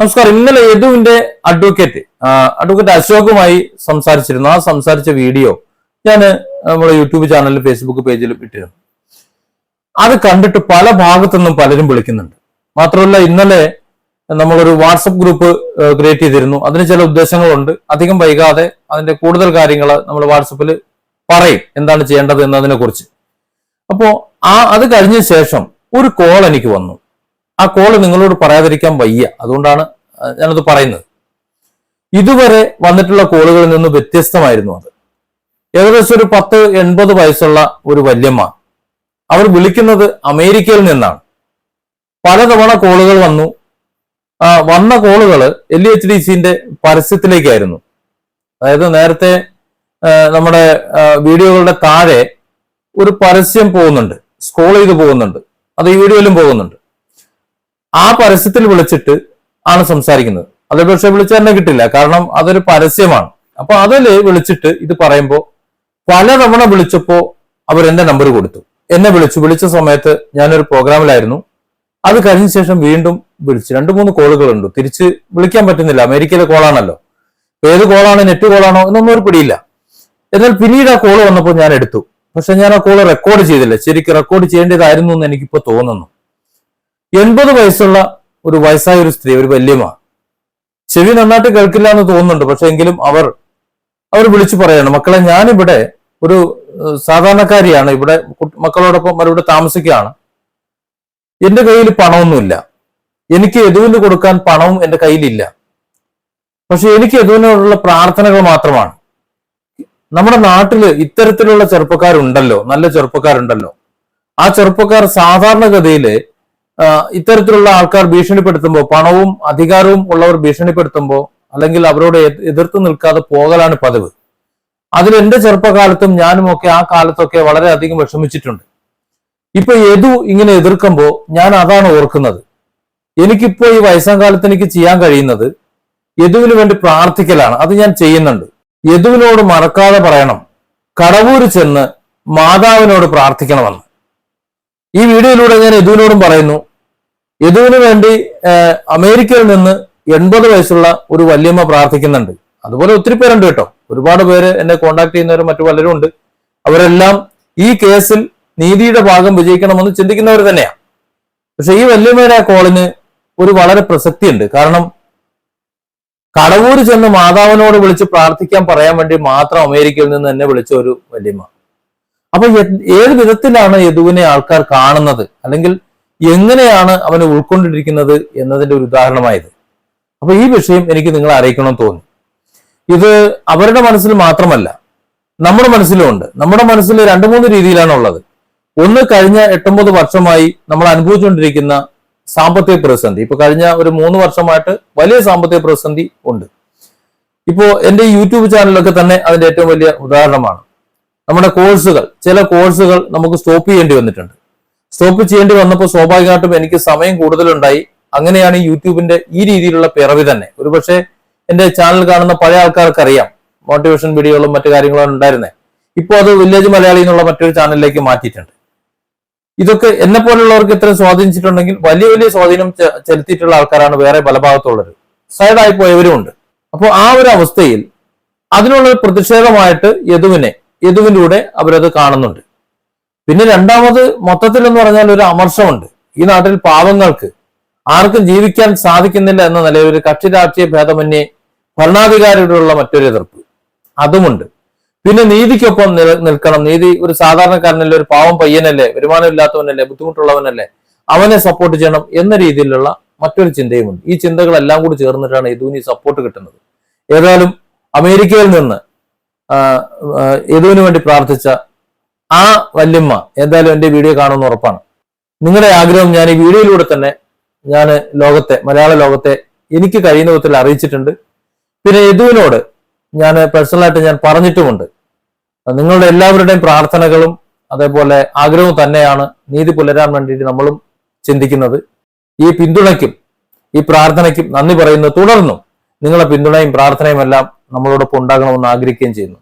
നമസ്കാരം. ഇന്നലെ യദുവിന്റെ advocate advocate അശോകുമായി സംസാരിച്ചിരുന്നു. ആ സംസാരിച്ച വീഡിയോ ഞാൻ നമ്മുടെ യൂട്യൂബ് ചാനലിലും ഫേസ്ബുക്ക് പേജിലും ഇട്ടിരുന്നു. അത് കണ്ടിട്ട് പല ഭാഗത്തുനിന്നും പലരും വിളിക്കുന്നുണ്ട്. മാത്രമല്ല ഇന്നലെ നമ്മളൊരു വാട്സപ്പ് ഗ്രൂപ്പ് ക്രിയേറ്റ് ചെയ്തിരുന്നു. അതിന് ചില ഉദ്ദേശങ്ങളുണ്ട്. അധികം വൈകാതെ അതിന്റെ കൂടുതൽ കാര്യങ്ങൾ നമ്മൾ വാട്സപ്പിൽ പറയും. എന്താണ് ചെയ്യേണ്ടത് എന്നതിനെ കുറിച്ച് അപ്പോ ആ അത് കഴിഞ്ഞ ശേഷം ഒരു കോൾ എനിക്ക് വന്നു. ആ കോൾ നിങ്ങളോട് പറയാതിരിക്കാൻ വയ്യ. അതുകൊണ്ടാണ് ഞാനത് പറയുന്നത്. ഇതുവരെ വന്നിട്ടുള്ള കോളുകളിൽ നിന്ന് വ്യത്യസ്തമായിരുന്നു അത്. ഏകദേശം ഒരു പത്ത് എൺപത് വയസ്സുള്ള ഒരു വല്യമ്മ. അവർ വിളിക്കുന്നത് അമേരിക്കയിൽ നിന്നാണ്. പലതവണ കോളുകൾ വന്നു. വന്ന കോളുകൾ എൽ എച്ച് ഡി സിന്റെ പരസ്യത്തിലേക്കായിരുന്നു. അതായത് നേരത്തെ നമ്മുടെ വീഡിയോകളുടെ താഴെ ഒരു പരസ്യം പോകുന്നുണ്ട്. സ്ക്രോൾ ചെയ്ത് പോകുന്നുണ്ട്. അത് ഈ വീഡിയോയിലും പോകുന്നുണ്ട്. ആ പരസ്യത്തിൽ വിളിച്ചിട്ട് ആണ് സംസാരിക്കുന്നത്. അത് പക്ഷെ തന്നെ കിട്ടില്ല. കാരണം അതൊരു പരസ്യമാണ്. അപ്പൊ അതിൽ വിളിച്ചിട്ട് ഇത് പറയുമ്പോ പലതവണ വിളിച്ചപ്പോ അവർ എന്റെ നമ്പർ കൊടുത്തു. എന്നെ വിളിച്ചു. വിളിച്ച സമയത്ത് ഞാനൊരു പ്രോഗ്രാമിലായിരുന്നു അത് കഴിഞ്ഞ ശേഷം വീണ്ടും വിളിച്ചു. രണ്ടു മൂന്ന് കോളുകളുണ്ട്. തിരിച്ച് വിളിക്കാൻ പറ്റുന്നില്ല. അമേരിക്കയിലെ കോളാണല്ലോ ഏത് കോളാണ് നെറ്റ് കോളാണോ എന്നൊന്നും ഒരു പിടിയില്ല. എന്നാൽ പിന്നീട് ആ കോൾ വന്നപ്പോൾ ഞാൻ എടുത്തു. പക്ഷെ ഞാൻ ആ കോൾ റെക്കോർഡ് ചെയ്തില്ല. ശരിക്കും റെക്കോർഡ് ചെയ്യേണ്ടതായിരുന്നു എന്ന് എനിക്കിപ്പോ തോന്നുന്നു. എൺപത് വയസ്സുള്ള ഒരു വയസ്സായ ഒരു സ്ത്രീ ഒരു വല്യമ്മ. ചെവി നന്നായിട്ട് കേൾക്കില്ല എന്ന് തോന്നുന്നുണ്ട് പക്ഷെ എങ്കിലും അവർ അവർ വിളിച്ചു പറയാണ് മക്കളെ ഞാനിവിടെ ഒരു സാധാരണക്കാരിയാണ് ഇവിടെ മക്കളോടൊപ്പം അവരിവിടെ താമസിക്കുകയാണ്. എന്റെ കയ്യിൽ പണമൊന്നുമില്ല. എനിക്ക് യദുവിന് കൊടുക്കാൻ പണവും എന്റെ കയ്യിലില്ല. പക്ഷെ എനിക്ക് യദുവിനോടുള്ള പ്രാർത്ഥനകൾ മാത്രമാണ്. നമ്മുടെ നാട്ടിൽ ഇത്തരത്തിലുള്ള ചെറുപ്പക്കാരുണ്ടല്ലോ നല്ല ചെറുപ്പക്കാരുണ്ടല്ലോ. ആ ചെറുപ്പക്കാർ സാധാരണഗതിയിൽ ഇത്തരത്തിലുള്ള ആൾക്കാർ ഭീഷണിപ്പെടുത്തുമ്പോൾ പണവും അധികാരവും ഉള്ളവർ ഭീഷണിപ്പെടുത്തുമ്പോൾ അല്ലെങ്കിൽ അവരോട് എതി- എതിർത്ത് നിൽക്കാതെ പോകലാണ് പതിവ്. അതിൽ ചെറുപ്പകാലത്തും ഞാനും ഒക്കെ ആ കാലത്തൊക്കെ വളരെയധികം വിഷമിച്ചിട്ടുണ്ട്. ഇപ്പൊ യദു ഇങ്ങനെ എതിർക്കുമ്പോൾ ഞാൻ അതാണ് ഓർക്കുന്നത്. എനിക്കിപ്പോ ഈ വയസ്സാം കാലത്ത് എനിക്ക് ചെയ്യാൻ കഴിയുന്നത് യദുവിന് വേണ്ടി പ്രാർത്ഥിക്കലാണ്. അത് ഞാൻ ചെയ്യുന്നുണ്ട്. യദുവിനോട് മറക്കാതെ പറയണം. കടവൂര് ചെന്ന് മാതാവിനോട് പ്രാർത്ഥിക്കണമെന്ന്. ഈ വീഡിയോയിലൂടെ ഞാൻ യദുവിനോടും പറയുന്നു. യദുവിന് വേണ്ടി അമേരിക്കയിൽ നിന്ന് എൺപത് വയസ്സുള്ള ഒരു വല്യമ്മ പ്രാർത്ഥിക്കുന്നുണ്ട്. അതുപോലെ ഒത്തിരി പേരുണ്ട് കേട്ടോ. ഒരുപാട് പേര് എന്നെ കോണ്ടാക്ട് ചെയ്യുന്നവരും മറ്റു പലരും ഉണ്ട്. അവരെല്ലാം ഈ കേസിൽ നീതിയുടെ ഭാഗം വിജയിക്കണമെന്ന് ചിന്തിക്കുന്നവർ തന്നെയാണ് പക്ഷെ ഈ വല്യമ്മയുടെ കോളിന് ഒരു വളരെ പ്രസക്തിയുണ്ട്. കാരണം കടവൂര് ചെന്ന് മാതാവിനോട് വിളിച്ച് പ്രാർത്ഥിക്കാൻ പറയാൻ വേണ്ടി മാത്രം അമേരിക്കയിൽ നിന്ന് എന്നെ വിളിച്ച ഒരു വല്യമ്മ. അപ്പൊ ഏത് വിധത്തിലാണ് യദുവിനെ ആൾക്കാർ കാണുന്നത്? അല്ലെങ്കിൽ എങ്ങനെയാണ് അവനെ ഉൾക്കൊണ്ടിരിക്കുന്നത് എന്നതിന്റെ ഒരു ഉദാഹരണമായത്. അപ്പൊ ഈ വിഷയം എനിക്ക് നിങ്ങളെ അറിയിക്കണം തോന്നി. ഇത് അവരുടെ മനസ്സിൽ മാത്രമല്ല നമ്മുടെ മനസ്സിലും ഉണ്ട്. നമ്മുടെ മനസ്സിൽ രണ്ടു മൂന്ന് രീതിയിലാണ് ഉള്ളത് ഒന്ന് കഴിഞ്ഞ എട്ടൊമ്പത് വർഷമായി നമ്മൾ അനുഭവിച്ചുകൊണ്ടിരിക്കുന്ന സാമ്പത്തിക പ്രതിസന്ധി. ഇപ്പൊ കഴിഞ്ഞ ഒരു മൂന്ന് വർഷമായിട്ട് വലിയ സാമ്പത്തിക പ്രതിസന്ധി ഉണ്ട്. ഇപ്പോ എന്റെ യൂട്യൂബ് ചാനലൊക്കെ തന്നെ അതിന്റെ ഏറ്റവും വലിയ ഉദാഹരണമാണ്. നമ്മുടെ കോഴ്സുകൾ ചില കോഴ്സുകൾ നമുക്ക് സ്റ്റോപ്പ് ചെയ്യേണ്ടി വന്നിട്ടുണ്ട്. സ്റ്റോപ്പ് ചെയ്യേണ്ടി വന്നപ്പോൾ സ്വാഭാവികമായിട്ടും എനിക്ക് സമയം കൂടുതലുണ്ടായി. അങ്ങനെയാണ് യൂട്യൂബിന്റെ ഈ രീതിയിലുള്ള പിറവി തന്നെ. ഒരുപക്ഷെ എന്റെ ചാനൽ കാണുന്ന പഴയ ആൾക്കാർക്ക് അറിയാം മോട്ടിവേഷൻ വീഡിയോകളും മറ്റു കാര്യങ്ങളും ഉണ്ടായിരുന്നത് ഇപ്പോൾ അത് വില്ലേജ് മലയാളി എന്നുള്ള മറ്റൊരു ചാനലിലേക്ക് മാറ്റിയിട്ടുണ്ട്. ഇതൊക്കെ എന്നെ പോലുള്ളവർക്ക് ഇത്രയും സ്വാധീനിച്ചിട്ടുണ്ടെങ്കിൽ വലിയ വലിയ സ്വാധീനം ചെലുത്തിയിട്ടുള്ള ആൾക്കാരാണ് വേറെ പല ഭാഗത്തുള്ളവർ സൈഡായി പോയവരും ഉണ്ട്. അപ്പോൾ ആ ഒരു അവസ്ഥയിൽ അതിനുള്ള പ്രതിഷേധമായിട്ട് യദുവിനെ യദുവിലൂടെ അവരത് കാണുന്നുണ്ട്. പിന്നെ രണ്ടാമത് മൊത്തത്തിൽ എന്ന് പറഞ്ഞാൽ ഒരു അമർഷമുണ്ട്. ഈ നാട്ടിൽ പാവങ്ങൾക്ക് ആർക്കും ജീവിക്കാൻ സാധിക്കുന്നില്ല എന്ന നിലയിൽ ഒരു കക്ഷി രാഷ്ട്രീയ ഭേദമന്യേ ഭരണാധികാരിയോടുള്ള മറ്റൊരു എതിർപ്പ്. അതുമുണ്ട്. പിന്നെ നീതിക്കൊപ്പം നിൽക്കണം. നീതി ഒരു സാധാരണക്കാരനല്ലേ? ഒരു പാവം പയ്യനല്ലേ? വരുമാനമില്ലാത്തവനല്ലേ? ബുദ്ധിമുട്ടുള്ളവനല്ലേ? അവനെ സപ്പോർട്ട് ചെയ്യണം എന്ന രീതിയിലുള്ള മറ്റൊരു ചിന്തയുമുണ്ട്. ഈ ചിന്തകളെല്ലാം കൂടി ചേർന്നിട്ടാണ് യദുവിന് സപ്പോർട്ട് കിട്ടുന്നത്. ഏതായാലും അമേരിക്കയിൽ നിന്ന് യദുവിന് വേണ്ടി പ്രാർത്ഥിച്ച ആ വല്യമ്മ എന്തായാലും എന്റെ വീഡിയോ കാണുമെന്ന് ഉറപ്പാണ്. നിങ്ങളുടെ ആഗ്രഹം ഞാൻ ഈ വീഡിയോയിലൂടെ തന്നെ ഞാൻ ലോകത്തെ മലയാള ലോകത്തെ എനിക്ക് കഴിയുന്ന വിധത്തിൽ അറിയിച്ചിട്ടുണ്ട്. പിന്നെ യദുവിനോട് ഞാൻ പേഴ്സണലായിട്ട് ഞാൻ പറഞ്ഞിട്ടുമുണ്ട്. നിങ്ങളുടെ എല്ലാവരുടെയും പ്രാർത്ഥനകളും അതേപോലെ ആഗ്രഹവും തന്നെയാണ് നീതി പുലരാൻ വേണ്ടിയിട്ട് നമ്മളും ചിന്തിക്കുന്നത്. ഈ പിന്തുണയ്ക്കും ഈ പ്രാർത്ഥനയ്ക്കും നന്ദി പറയുന്നു. തുടർന്നും നിങ്ങളുടെ പിന്തുണയും പ്രാർത്ഥനയും എല്ലാം നമ്മളോടൊപ്പം ഉണ്ടാകണമെന്ന് ആഗ്രഹിക്കുകയും ചെയ്യുന്നു.